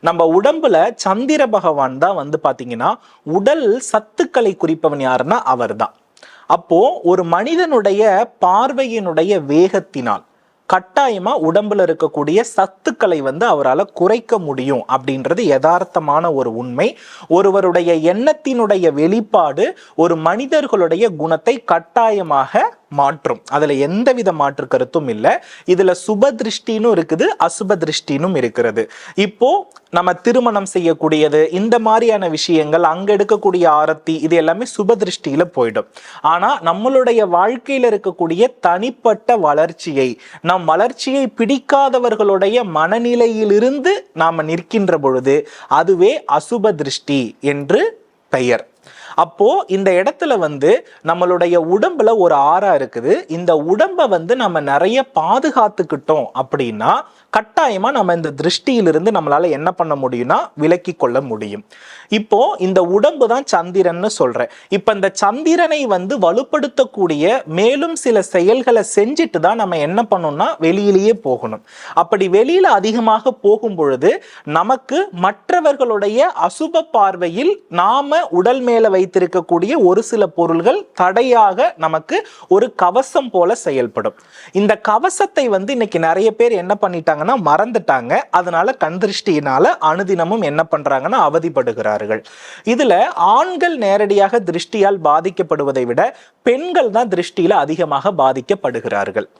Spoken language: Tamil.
நம்ம உடம்புல சந்திர பகவான் தான் வந்து பார்த்தீங்கன்னா உடல் சத்துக்களை குறிப்பவன் யாருன்னா அவர்தான். அப்போ ஒரு மனிதனுடைய பார்வையினுடைய வேகத்தினால் கட்டாயமா உடம்புல இருக்கக்கூடிய சத்துக்களை வந்து அவரால் குறைக்க முடியும் அப்படின்றது யதார்த்தமான ஒரு உண்மை. ஒருவருடைய எண்ணத்தினுடைய வெளிப்பாடு ஒரு மனிதர்களுடைய குணத்தை கட்டாயமாக மாற்றும். அதுல எந்தவித மாற்று கருத்தும் இல்லை. இதுல சுப திருஷ்டினும் இருக்குது அசுப திருஷ்டினும் இருக்கிறது. இப்போ நம்ம திருமணம் செய்யக்கூடியது இந்த மாதிரியான விஷயங்கள் அங்க எடுக்கக்கூடிய ஆரத்தி இது எல்லாமே சுப திருஷ்டியில் போயிடும். ஆனா நம்மளுடைய வாழ்க்கையில இருக்கக்கூடிய தனிப்பட்ட வளர்ச்சியை நம் வளர்ச்சியை பிடிக்காதவர்களுடைய மனநிலையிலிருந்து நாம நிற்கின்ற பொழுது அதுவே அசுப திருஷ்டி என்று பெயர். அப்போ இந்த இடத்துல வந்து நம்மளுடைய உடம்புல ஒரு ஆறா இருக்குது. இந்த உடம்பை வந்து நம்ம நிறைய பாதுகாத்துக்கிட்டோம் அப்படின்னா கட்டாயமா நம்ம இந்த திருஷ்டியிலிருந்து நம்மளால என்ன பண்ண முடியும்னா விலக்கி கொள்ள முடியும். இப்போ இந்த உடம்பு தான் சந்திரன்னு சொல்றேன். இப்ப இந்த சந்திரனை வந்து வலுப்படுத்தக்கூடிய மேலும் சில செயல்களை செஞ்சுட்டு தான் நம்ம என்ன பண்ணணும்னா வெளியிலேயே போகணும். அப்படி வெளியில அதிகமாக போகும் பொழுது நமக்கு மற்றவர்களுடைய அசுப பார்வையில் நாம உடல் மேல வைத்திருக்கக்கூடிய ஒரு சில பொருள்கள் தடையாக நமக்கு ஒரு கவசம் போல செயல்படும். இந்த கவசத்தை வந்து இன்னைக்கு நிறைய பேர் என்ன பண்ணிட்டாங்கன்னா மறந்துட்டாங்க. அதனால கண் திருஷ்டியினால அனுதினமும் என்ன பண்றாங்கன்னா அவதிப்படுகிறார்கள். இதுல ஆண்கள் நேரடியாக திருஷ்டியால் பாதிக்கப்படுவதை விட பெண்கள் தான் திருஷ்டியில அதிகமாக பாதிக்கப்படுகிறார்கள்.